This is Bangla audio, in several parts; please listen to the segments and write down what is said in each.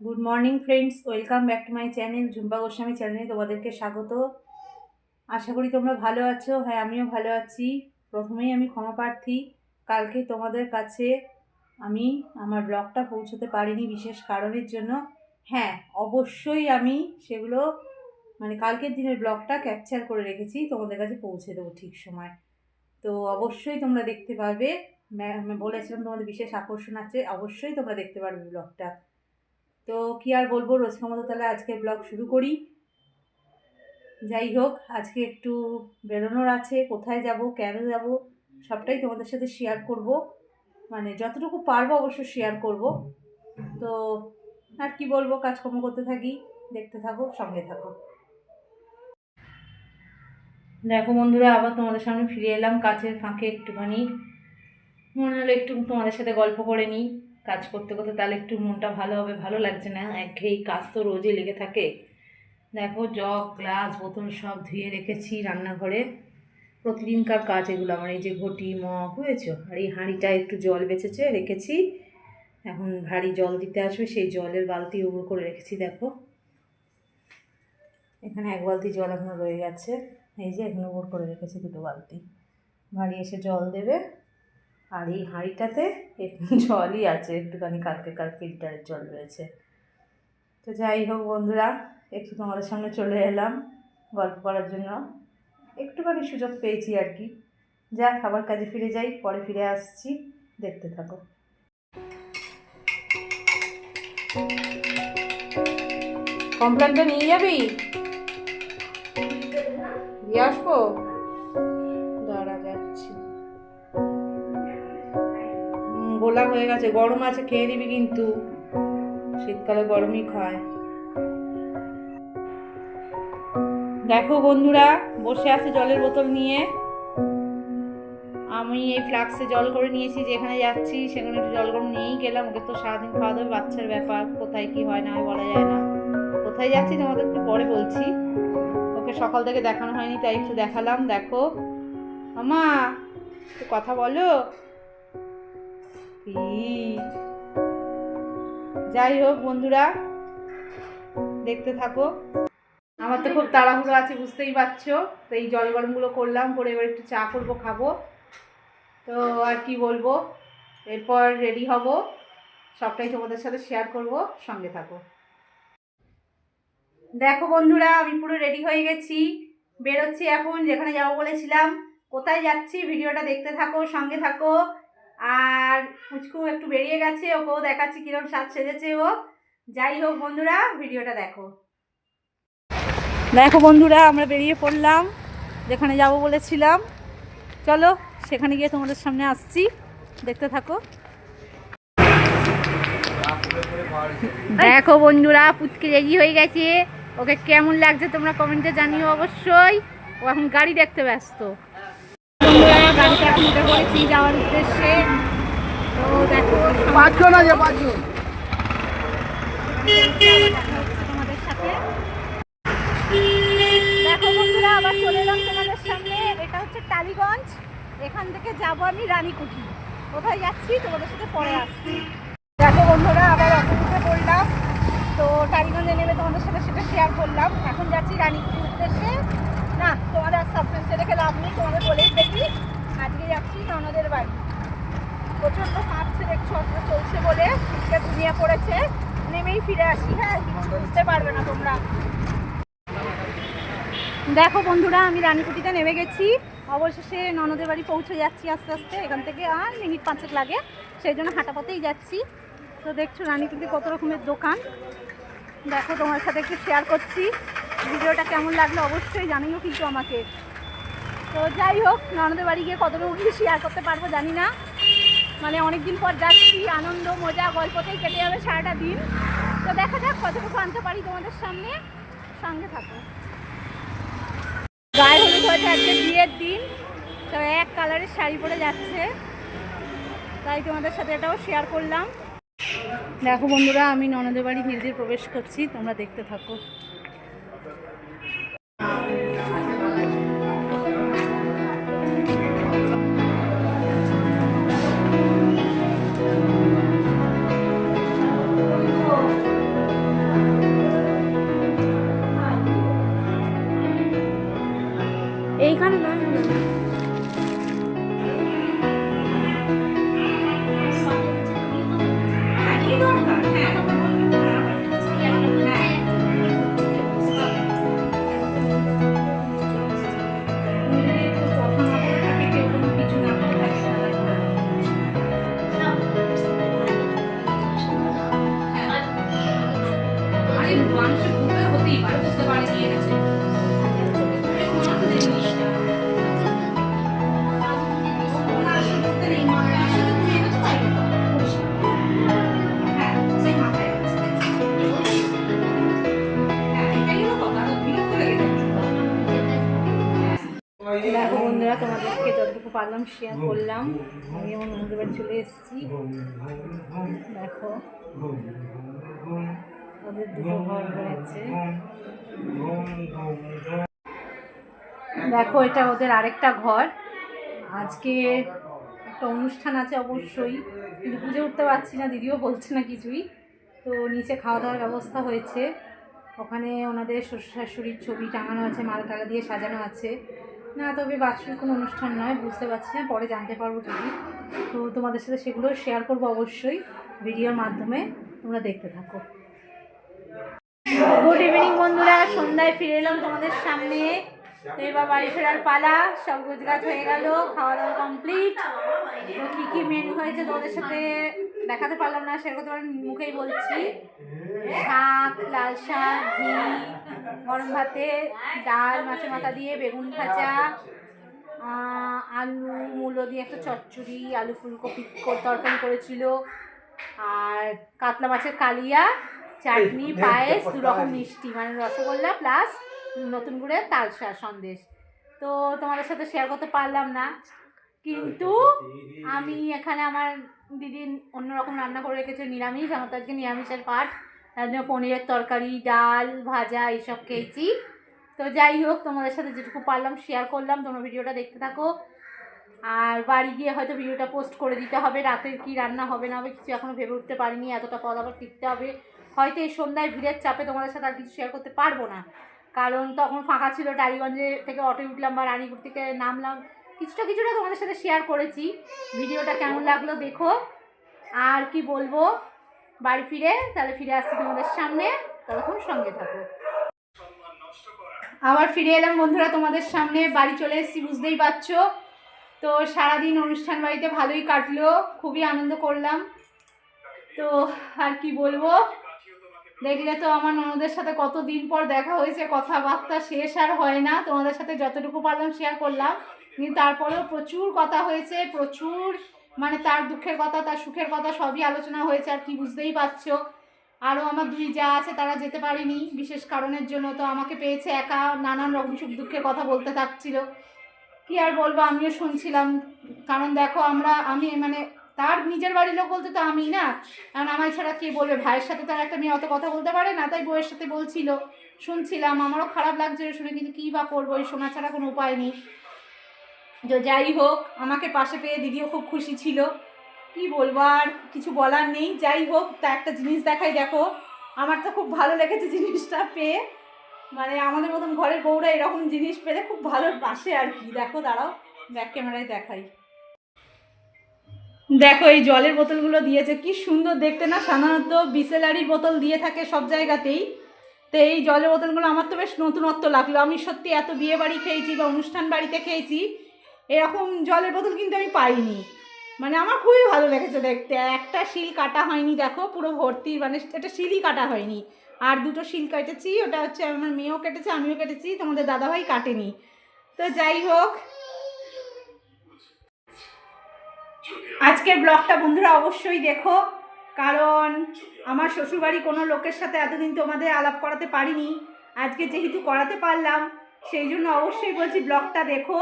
Good morning friends welcome back to my channel Jhumpa Goswami চ্যানেলে তোমাদেরকে স্বাগত। আশা করি তোমরা ভালো আছো। হ্যাঁ আমিও ভালো আছি। প্রথমেই আমি ক্ষমা প্রার্থী। কালকে তোমাদের কাছে আমি আমার ব্লগটা পৌঁছতে পারিনি বিশেষ কারণের জন্য। হ্যাঁ অবশ্যই আমি সেগুলো মানে কালকের দিনের ব্লগটা ক্যাপচার করে রেখেছি, তোমাদের কাছে পৌঁছে দেবো ঠিক সময়। তো অবশ্যই তোমরা দেখতে পাবে বলেছিলাম তোমাদের বিশেষ আকর্ষণ আছে, অবশ্যই তোমরা দেখতে পারবে ব্লগটা। তো কি আর বলব, রোজকার মতো তাহলে আজকে ব্লগ শুরু করি। যাই হোক আজকে একটু বেরোনোর আছে, কোথায় যাব, কেন যাব, সবটাই তোমাদের সাথে শেয়ার করব। মানে যতটুকু পারব অবশ্য শেয়ার করব। তো আর কি বলব, কাজকর্ম করতে থাকি, দেখতে থাকো, সঙ্গে থাকো। দেখো বন্ধুরা, আবার তোমাদের সামনে ফিরে এলাম, কাছের ফাঁকে একটুখানি। মনে হলো একটু তোমাদের সাথে গল্প করে নিই। কাজ করতে করতে তাহলে একটু মনটা ভালো হবে, ভালো লাগছে না? একঘেয়েই কাজ তো রোজই লেগে থাকে। দেখো, জগ, গ্লাস, বোতল সব ধুয়ে রেখেছি রান্নাঘরে। প্রতিদিনকার কাজ এগুলো আমার। এই যে ঘটি, মগ, বুঝেছ? আর এই হাঁড়িটা একটু জল বেঁচেছে, রেখেছি। এখন ভারী জল দিতে আসবে, সেই জলের বালতি উবড়ো করে রেখেছি, দেখো। এখানে এক বালতি জল এখনও রয়ে গেছে। এই যে এখানে উবড় করে রেখেছি দুটো বালতি। ভারী এসে জল দেবে। আর এই হাঁড়িটাতে একটু জলই আছে, একটুখানি কালকে কাল ফিল্টারের জল রয়েছে। তো যাই হোক বন্ধুরা, একটু তোমাদের সামনে চলে এলাম গল্প করার জন্য। একটুখানি সুযোগ পেয়েছি আর কি। যা খাবার কাজে ফিরে যাই, পরে ফিরে আসছি। দেখতে থাকো। কমপ্লেনটা নিয়ে যাবি? দিয়ে আসব? গোলা হয়ে গেছে, গরম আছে, খেয়ে দিবি কিন্তু। শীতকালে গরমই খায়। দেখো বন্ধুরা, বসে আছে জলের বোতল নিয়ে। আমি এই ফ্লাক্সে জল করে নিয়েছি, যেখানে যাচ্ছি সেখানে একটু জল গরম নিয়েই গেলাম। ওকে তো সারাদিন খাওয়া দাওয়া বাচ্চার ব্যাপার, কোথায় কি হয় না হয় বলা যায় না। কোথায় যাচ্ছি তোমাদেরকে পরে বলছি। ওকে সকাল থেকে দেখানো হয়নি, তাই একটু দেখালাম, দেখো। আমা কথা বলো। যাই হোক বন্ধুরা, দেখতে থাকো। আমার তো খুব তাড়াহুড়ো আছে, বুঝতেই পারছ। তো এই জল গরমগুলো করলাম, করে এবার একটু চা করব, খাব। তো আর কি বলব, এরপর রেডি হব। সবটাই তোমাদের সাথে শেয়ার করব, সঙ্গে থাকো। দেখো বন্ধুরা, আমি পুরো রেডি হয়ে গেছি। বেরোচ্ছি এখন, যেখানে যাব বলেছিলাম। কোথায় যাচ্ছি, ভিডিওটা দেখতে থাকো, সঙ্গে থাকো। আর পুচকু একটু বেরিয়ে গেছে, ওকেও দেখাচ্ছি কীরকম সাজ সেজেছে ও। যাই হোক বন্ধুরা, ভিডিওটা দেখো। দেখো বন্ধুরা, আমরা বেরিয়ে পড়লাম, যেখানে যাব বলেছিলাম। চলো, সেখানে গিয়ে তোমাদের সামনে আসছি, দেখতে থাকো। দেখো বন্ধুরা, পুচকে রেডি হয়ে গেছে। ওকে কেমন লাগছে তোমরা কমেন্টে জানিও অবশ্যই। ও এখন গাড়ি দেখতে ব্যস্ত। উঠে পড়েছি যাওয়ার উদ্দেশ্যে। তো দেখো পাঁচজন আছে পাঁচজন। তোমাদের সাথে। দেখো বন্ধুরা আবার চলে এলাম তোমাদের সামনে। এটা হচ্ছে টালিগঞ্জ। এখান থেকে যাব আমি রানীকুঠি। কোথায় যাচ্ছি? তোমাদের সাথে পরে আসছি। দেখো বন্ধুরা আবার অটো উঠে পড়লাম তো টালিগঞ্জে নেমে তোমাদের সাথে সেটা শেয়ার করলাম। এখন যাচ্ছি রানীকুঠির উদ্দেশ্যে। না তোমাদের আর সাসপেন্সে রেখে লাভ নেই। তোমাদের বলেই দেখি আজকে যাচ্ছি ননদের বাড়ি। প্রচণ্ড হাঁটছে দেখছ অটো চলছে বলে। শীতটা ঘুমিয়ে পড়েছে। নেমেই ফিরে আসি। হ্যাঁ কিছু বুঝতে পারবে না তোমরা। দেখো বন্ধুরা, আমি রানীকুটিতে নেমে গেছি। অবশেষে ননদের বাড়ি পৌঁছে যাচ্ছি আস্তে আস্তে। এখান থেকে আর মিনিট পাঁচেক লাগে। সেই জন্য হাঁটা পথেই যাচ্ছি। তো দেখছ রানীকুটি কত রকমের দোকান। দেখো, তোমার সাথে একটু শেয়ার করছি। ভিডিওটা কেমন লাগল অবশ্যই জানিও কিন্তু আমাকে। তো যাই হোক, ননদের বাড়ি গিয়ে কতটুকু কি শেয়ার করতে পারব জানি না। মানে অনেক দিন পর যাচ্ছি, আনন্দ, মজা, গল্পতেই কেটে যাবে সারাটা দিন। তো দেখা যাক কতটুকু আনতে পারি তোমাদের সামনে। সঙ্গে থাকো। গায়ে হলুদ হয়েছে আজকে বিয়ের দিন, তো এক কালারের শাড়ি পরে যাচ্ছে। তাই তোমাদের সাথে এটাও শেয়ার করলাম। দেখো বন্ধুরা, আমি ননদের বাড়ি ধীরে প্রবেশ করছি, তোমরা দেখতে থাকো। 映画何なんだろう বন্ধুরা তোমাদেরকে যতটুকু পারলাম শেয়ার করলাম। আমি আমার নন্দী বাড়ি চলে এসেছি। দেখো ওদের দুটো ঘর রয়েছে। দেখো, এটা ওদের আরেকটা ঘর। আজকে একটা অনুষ্ঠান আছে অবশ্যই। কিন্তু বুঝে উঠতে পারছি না, দিদিও বলছে না কিছুই। তো নিচে খাওয়া দাওয়ার ব্যবস্থা হয়েছে। ওখানে ওনাদের শ্বশুর শাশুড়ির ছবি টাঙানো আছে মালা টালা দিয়ে সাজানো আছে। না, তবে বাৎসরিক কোনো অনুষ্ঠান নয়, বুঝতে পারছি না, পরে জানতে পারব ঠিকই তো তোমাদের সাথে সেগুলো শেয়ার করব অবশ্যই ভিডিওর মাধ্যমে, তোমরা দেখতে থাকো। গুড ইভিনিং বন্ধুরা, সন্ধ্যায় ফিরে এলাম তোমাদের সামনে। এবার বাড়ি ফেরার পালা, সব গুজগাছ হয়ে গেল খাওয়া দাওয়া কমপ্লিট তো কী কী মেনু হয়েছে তোমাদের সাথে দেখাতে পারলাম না সেরকম তোমার মুখেই বলছি। শাক, লাল শাক, ঘি। গরম ভাতে ডাল মাছের মাথা দিয়ে বেগুন ভাজা আলু মূলো দিয়ে একটা চচ্চড়ি আলু ফুলকপি তরকারি করেছিল। আর কাতলা মাছের কালিয়া চাটনি পায়েস দু রকম মিষ্টি মানে রসগোল্লা প্লাস নতুন করে তালসা সন্দেশ। তো তোমাদের সাথে শেয়ার করতে পারলাম না। কিন্তু আমি এখানে আমার দিদি অন্যরকম রান্না করে রেখেছে নিরামিষ আমার তো আজকে নিরামিষের পাট তার পনিরের তরকারি, ডাল, ভাজা এইসব খেয়েছি। তো যাই হোক, তোমাদের সাথে যেটুকু পারলাম শেয়ার করলাম। তোমরা ভিডিওটা দেখতে থাকো। আর বাড়ি গিয়ে হয়তো ভিডিওটা পোস্ট করে দিতে হবে। রাতের কি রান্না হবে না হবে কিছু এখনও ভেবে উঠতে পারিনি। এতটা পদ আবার ফিরতে হবে। হয়তো এই সন্ধ্যায় ভিড়ের চাপে তোমাদের সাথে আর কিছু শেয়ার করতে পারব না। কারণ তখন ফাঁকা ছিল, টালিগঞ্জে থেকে অটোয় উঠলাম বা রানীপুর থেকে নামলাম। কিছুটা কিছুটা তোমাদের সাথে শেয়ার করেছি। ভিডিওটা কেমন লাগল দেখো। আর কি বলব? বাড়ি ফিরে, তাহলে ফিরে আসছি তোমাদের সামনে, ততক্ষণ সঙ্গে থাকো। আবার ফিরে এলাম বন্ধুরা তোমাদের সামনে, বাড়ি চলে এসেছি, বুঝতেই পারছ? তো সারাদিন অনুষ্ঠান বাড়িতে ভালোই কাটলো, খুবই আনন্দ করলাম। তো আর কি বলব? দেখলে তো আমার ননদের সাথে কত দিন পর দেখা হয়েছে, কথাবার্তা শেষ আর হয় না। তোমাদের সাথে যতটুকু পারলাম শেয়ার করলাম। কিন্তু তারপরেও প্রচুর কথা হয়েছে, প্রচুর মানে তার দুঃখের কথা, তার সুখের কথা সবই আলোচনা হয়েছে, আর কি বুঝতেই পারছ। আরও আমার দুই যা আছে তারা যেতে পারেনি, বিশেষ কারণের জন্য তো আমাকে পেয়েছে একা, নানান রকম সুখ দুঃখের কথা বলতে থাকছিল। কি আর বলব, আমিও শুনছিলাম। কারণ দেখো, আমরা, আমি মানে তার নিজের বাড়ির লোক বলতে তো আমি না। কারণ আমার ছাড়া কে বলবে? ভাইয়ের সাথে তার একটা মেয়ে অত কথা বলতে পারে না, তাই বউয়ের সাথে বলছিল। শুনছিলাম, আমারও খারাপ লাগছিল শুনে, কিন্তু কী বা করব? এই শোনা ছাড়া কোনো উপায় নেই। তো যাই হোক, আমাকে পাশে পেয়ে দিদিও খুব খুশি ছিল। কি বলব আর কিছু বলার নেই। যাই হোক, তা একটা জিনিস দেখাই, দেখো। আমার তো খুব ভালো লেগেছে জিনিসটা পেয়ে। মানে আমাদের মতন ঘরের বউরা এরকম জিনিস পেলে খুব ভালো বাসে আর কি। দেখো, দাঁড়াও ব্যাক ক্যামেরায় দেখাই। দেখো, এই জলের বোতলগুলো দিয়েছে। কি সুন্দর দেখতে না? সাধারণত বিসেলারির বোতল দিয়ে থাকে সব জায়গাতেই। তো এই জলের বোতলগুলো আমার তো বেশ নতুনত্ব লাগল। আমি সত্যি এত বিয়ে বাড়ি খেয়েছি বা অনুষ্ঠান বাড়িতে খেয়েছি এরকম জলের বোতল কিন্তু আমি পাইনি। মানে আমার খুবই ভালো লেগেছে দেখতে। একটা শিল কাটা হয়নি, দেখো, পুরো ভর্তি মানে এটা শিলই কাটা হয়নি। আর দুটো শিল কেটেছি, ওটা হচ্ছে আমার মেয়েও কেটেছে, আমিও কেটেছি, তোমাদের দাদাভাই কাটেনি। তো যাই হোক। আজকের ব্লগটা বন্ধুরা অবশ্যই দেখো, কারণ আমার শ্বশুরবাড়ি কোনো লোকের সাথে এতদিন তোমাদের আলাপ করাতে পারিনি। আজকে যেহেতু করাতে পারলাম, সেই জন্য অবশ্যই বলছি ব্লগটা দেখো।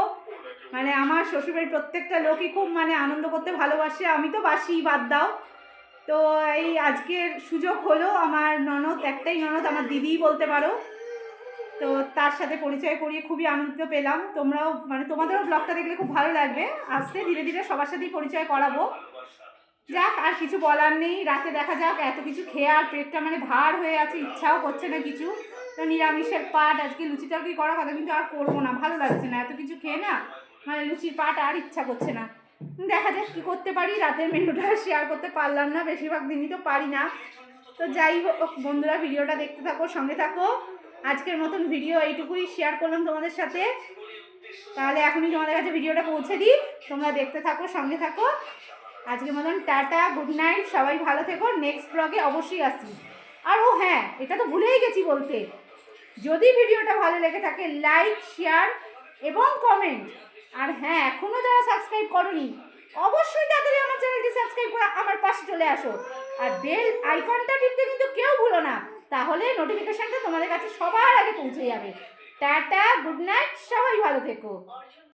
মানে আমার শ্বশুরবাড়ির প্রত্যেকটা লোকই খুব মানে আনন্দ করতে ভালোবাসে। আমি তো বাসি বাদ দাও। তো এই আজকের সুযোগ হলো আমার ননদ, একটাই ননদ, আমার দিদিই বলতে পারো। তো তার সাথে পরিচয় করিয়ে খুবই আনন্দ পেলাম। তোমরাও মানে তোমাদেরও ব্লগটা দেখলে খুব ভালো লাগবে। আস্তে ধীরে ধীরে সবার সাথেই পরিচয় করাবো। যাক, আর কিছু বলার নেই। রাতে দেখা যাক, এত কিছু খেয়ে আর পেটটা মানে ভার হয়ে আছে, ইচ্ছাও করছে না কিছু। তো নিরামিষের পাট আজকে লুচি তরকারি করার কথা কিন্তু আর করব না, ভালো লাগছে না। এত কিছু খেয়ে না মানে লুচির পাট আর ইচ্ছা করছে না। দেখা যাক কী করতে পারি। রাতের মেনুটা শেয়ার করতে পারলাম না, বেশিরভাগ দিনই তো পারি না। তো যাই হোক, বন্ধুরা, ভিডিওটা দেখতে থাকো, সঙ্গে থাকো। আজকের মতন ভিডিও এইটুকুই শেয়ার করলাম তোমাদের সাথে। তাহলে এখনই তোমাদের কাছে ভিডিওটা পৌঁছে দিই। তোমরা দেখতে থাকো, সঙ্গে থাকো। আজকের মতন টাটা গুড নাইট সবাই ভালো থেকো। নেক্সট ব্লগে অবশ্যই আসি আর ও হ্যাঁ এটা তো ভুলেই গেছি বলতে। যদি ভিডিওটা ভালো লেগে থাকে লাইক শেয়ার এবং কমেন্ট আর হ্যাঁ এখনও যারা সাবস্ক্রাইব করনি, অবশ্যই তাড়াতাড়ি আমার চ্যানেলটি সাবস্ক্রাইব করে আমার পাশে চলে আসো। আর বেল আইকনটা টিপতে কিন্তু কেউ ভুলো না, তাহলে নোটিফিকেশনটা তোমাদের কাছে সবার আগে পৌঁছে যাবে। টাটা গুড নাইট সবাই ভালো থেকো।